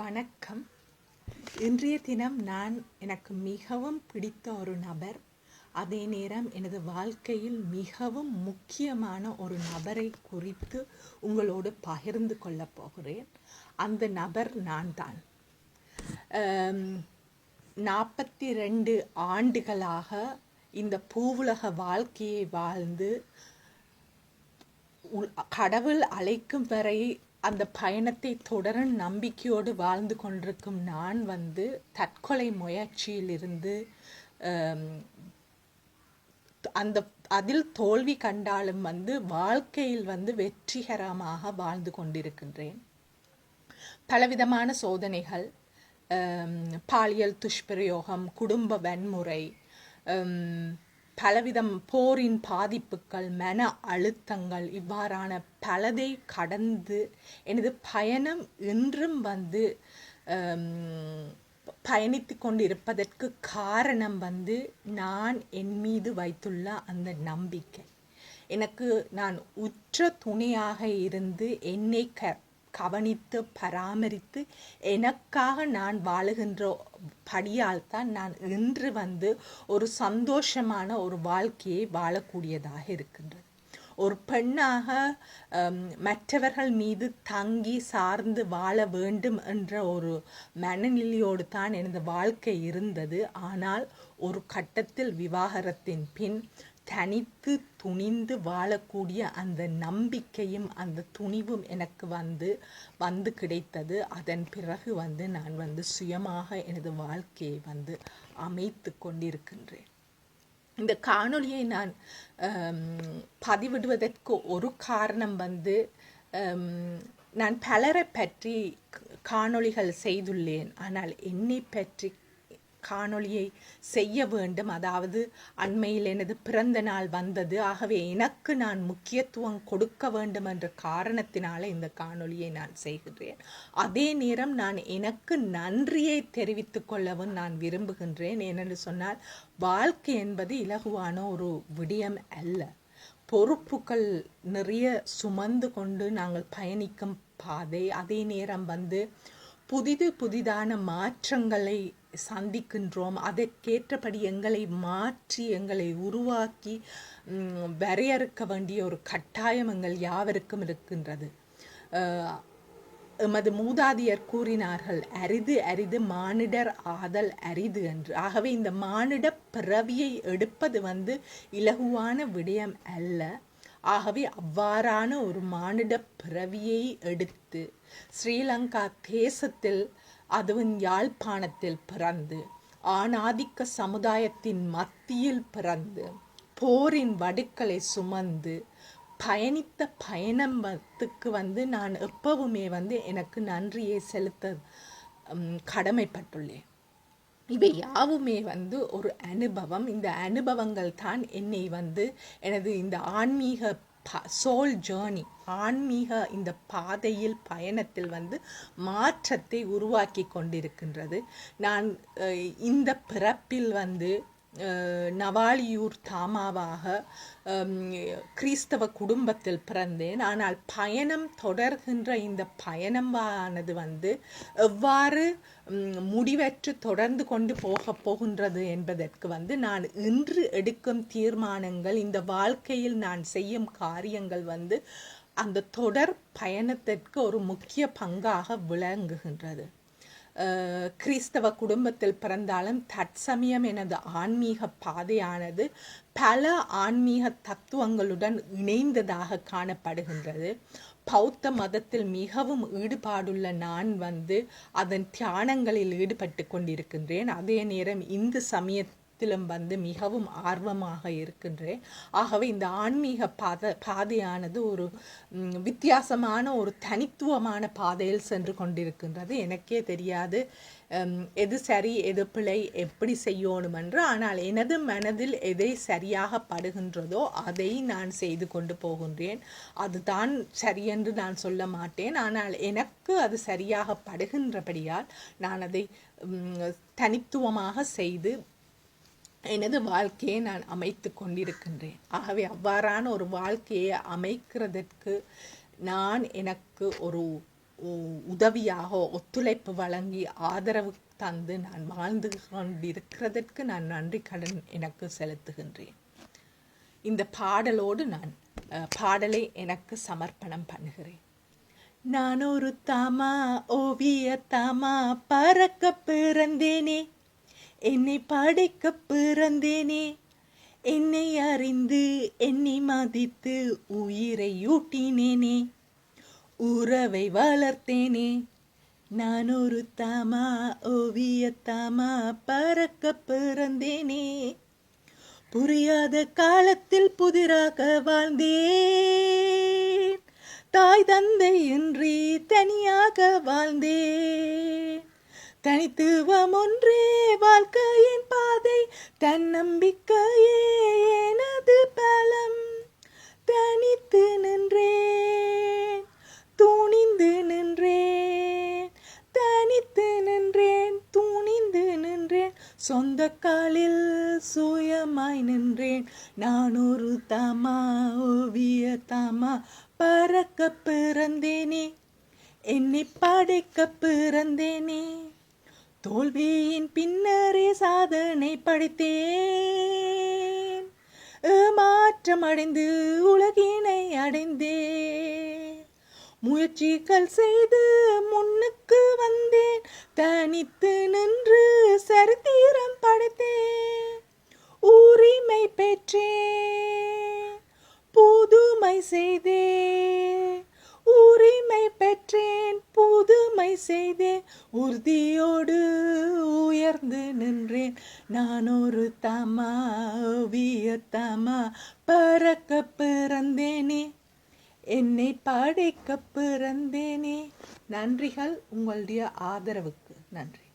வணக்கம். இன்றைய தினம் நான் எனக்கு மிகவும் பிடித்த ஒரு நபர். அதே நேரம் எனது வாழ்க்கையில் மிகவும் முக்கியமான ஒரு நபரை குறித்து உங்களோடு பகிர்ந்து கொள்ளப் போகிறேன். அந்த நபர் நான் தான் நாற்பத்தி ரெண்டு ஆண்டுகளாக இந்த பூவுலக வாழ்க்கையை வாழ்ந்து கடவுள் அழைக்கும் வரை அந்த பயணத்தை தொடரும் நம்பிக்கையோடு வாழ்ந்து கொண்டிருக்கும் நான் வந்து தற்கொலை முயற்சியிலிருந்து அந்த அதில் தோல்வி கண்டாலும் வந்து வாழ்க்கையில் வந்து வெற்றிகரமாக வாழ்ந்து கொண்டிருக்கின்றேன். பலவிதமான சோதனைகள் பாலியல் துஷ்பிரயோகம் குடும்ப வன்முறை பலவிதம் போரின் பாதிப்புகள் மன அழுத்தங்கள் இவ்வாறான பலதை கடந்து எனது பயணம் இன்றும் வந்து பயணித்து கொண்டிருப்பதற்கு காரணம் வந்து நான் என் மீது வைத்துள்ள அந்த நம்பிக்கை. எனக்கு நான் உற்ற துணையாக இருந்து என்னை க கவனித்து பராமரித்து எனக்காக நான் வாழுகின்ற படியால் தான் நான் இன்று வந்து ஒரு சந்தோஷமான ஒரு வாழ்க்கையை வாழக்கூடியதாக இருக்கின்றது. ஒரு பெண்ணாக மற்றவர்கள் மீது தங்கி சார்ந்து வாழ வேண்டும் என்ற ஒரு மனநிலையோடு தான் எனது வாழ்க்கை இருந்தது. ஆனால் ஒரு கட்டத்தில் விவாகரத்தின் பின் தனித்து துணிந்து வாழக்கூடிய அந்த நம்பிக்கையும் அந்த துணிவும் எனக்கு வந்து வந்து கிடைத்தது. அதன் பிறகு வந்து நான் வந்து சுயமாக எனது வாழ்க்கையை வந்து அமைத்து கொண்டிருக்கின்றேன். இந்த காணொளியை நான் பதிவிடுவதற்கு ஒரு காரணம் வந்து நான் பலரை பற்றி காணொளிகள் செய்துள்ளேன். ஆனால் என்னை பற்றி காணொளியை செய்ய வேண்டும். அதாவது அண்மையில் எனது பிறந்த நாள் வந்தது. ஆகவே எனக்கு நான் முக்கியத்துவம் கொடுக்க வேண்டும் என்ற காரணத்தினால இந்த காணொளியை நான் செய்கிறேன் அதே நேரம் நான் எனக்கு நன்றியை தெரிவித்துக் கொள்ளவும் நான் விரும்புகின்றேன். ஏனென்று சொன்னால் வாழ்க்கை என்பது இலகுவான ஒரு விடயம் அல்ல. பொறுப்புகள் நிறைய சுமந்து கொண்டு நாங்கள் பயணிக்கும் பாதை அதே நேரம் வந்து புதிது புதிதான மாற்றங்களை சந்திக்கின்றோம். அதற்கேற்றபடி எங்களை மாற்றி எங்களை உருவாக்கி வரையறுக்க வேண்டிய ஒரு கட்டாயம் எங்கள் யாவருக்கும் இருக்கின்றது. எமது மூதாதியர் கூறினார்கள் அரிது அரிது மானிடர் ஆதல் அரிது என்று. ஆகவே இந்த மானிட பிறவியை எடுப்பது வந்து இலகுவான விடயம் அல்ல. ஆகவே அவ்வாறான ஒரு மானிட பிறவியை எடுத்து ஸ்ரீலங்கா தேசத்தில் அதுவும் யாழ்ப்பாணத்தில் பிறந்து ஆணாதிக்க சமுதாயத்தின் மத்தியில் பிறந்து போரின் வடுக்களை சுமந்து பயணித்த பயணத்துக்கு வந்து நான் எப்பவுமே வந்து எனக்கு நன்றியை செலுத்த கடமைப்பட்டுள்ளேன். இவை யாவுமே வந்து ஒரு அனுபவம். இந்த அனுபவங்கள் தான் என்னை வந்து எனது இந்த ஆன்மீக சோல் ஜேர்னி ஆன்மீக இந்த பாதையில் பயணத்தில் வந்து மாற்றத்தை உருவாக்கி கொண்டிருக்கின்றது. நான் இந்த பிறப்பில் வந்து நவாலியூர் தாமாவாக கிறிஸ்தவ குடும்பத்தில் பிறந்தேன். ஆனால் பயணம் தொடர்கின்ற இந்த பயணமானது வந்து எவ்வாறு முடிவற்று தொடர்ந்து கொண்டு போக போகின்றது என்பதற்கு வந்து நான் இன்று எடுக்கும் தீர்மானங்கள் இந்த வாழ்க்கையில் நான் செய்யும் காரியங்கள் வந்து அந்த தொடர் பயணத்திற்கு ஒரு முக்கிய பங்காக விளங்குகின்றது. கிறிஸ்தவ குடும்பத்தில் பிறந்தாலும் தற்சமயம் எனது ஆன்மீக பாதையானது பல ஆன்மீக தத்துவங்களுடன் இணைந்ததாக காணப்படுகின்றது. பௌத்த மதத்தில் மிகவும் ஈடுபாடுள்ள நான் வந்து அதன் தியானங்களில் ஈடுபட்டு கொண்டிருக்கின்றேன். அதே நேரம் இந்து சமயத்திலும் வந்து மிகவும் ஆர்வமாக இருக்கின்றேன். ஆகவே இந்த ஆன்மீக பாத பாதையானது ஒரு வித்தியாசமான ஒரு தனித்துவமான பாதையில் சென்று கொண்டிருக்கின்றது. எனக்கே தெரியாது எது சரி எது பிழை எப்படி செய்யணும் என்று ஆனால் எனது மனதில் எதை சரியாக படுகின்றதோ அதை நான் செய்து கொண்டு போகின்றேன். அதுதான் சரியென்று நான் சொல்ல மாட்டேன். ஆனால் எனக்கு அது சரியாக படுகின்றபடியால் நான் அதை தனித்துவமாக செய்து எனது வாழ்க்கையை நான் அமைத்து கொண்டிருக்கின்றேன். ஆகவே அவ்வாறான ஒரு வாழ்க்கையை அமைக்கிறதற்கு நான் எனக்கு ஒரு உ- உதவியாக ஒத்துழைப்பு வழங்கி ஆதரவு தந்து நான் வாழ்ந்து கொண்டிருக்கிறதற்கு நான் நன்றி கடன் எனக்கு செலுத்துகின்றேன். இந்த பாடலோடு நான் பாடலை எனக்கு சமர்ப்பணம் பண்ணுகிறேன். நான் ஒரு தாமா ஓவிய தாமா பறக்க பிறந்தேனே. என்னை படைக்க பிறந்தேனே. என்னை அறிந்து என்னை மதித்து உயிரை ஊட்டினேனே. உறவை வளர்த்தேனே. நான் ஒரு தாமா ஓவிய தாமா பறக்க பிறந்தேனே. புரியாத காலத்தில் புதிராக வாழ்ந்தேன். தாய் தந்தை இன்றி தனியாக வாழ்ந்தேன். தனித்துவம் ஒன்றே வாழ்க்கையின் பாதை தன்னம்பிக்கையே எனது பலம். தனித்து நின்றேன் துணிந்து நின்றேன் தனித்து நின்றேன் துணிந்து நின்றேன். சொந்த காலில் சுயமாய் நின்றேன். நான் ஒரு தாமா ஓவிய தாமா பறக்க பிறந்தேனே. என்னை படைக்க பிறந்தேனே. தோல்வியின் பின்னரே சாதனை படைத்தேன். ஏமாற்றம் அடைந்து உலகினை அடைந்தேன். முயற்சிகள் செய்து முன்னுக்கு வந்தேன். தனித்து நின்று சரித்திரம் படைத்தேன். உரிமை பெற்றேன். புதுமை செய்தேன். உரிமை பெற்றேன். புதுமை செய்தேன். உறுதி நான் ஒரு தாமா ஓவிய தாமா பறக்க பிறந்தேனே. என்னை படைக்க பிறந்தேனே. நன்றிகள் உங்களுடைய ஆதரவுக்கு. நன்றி.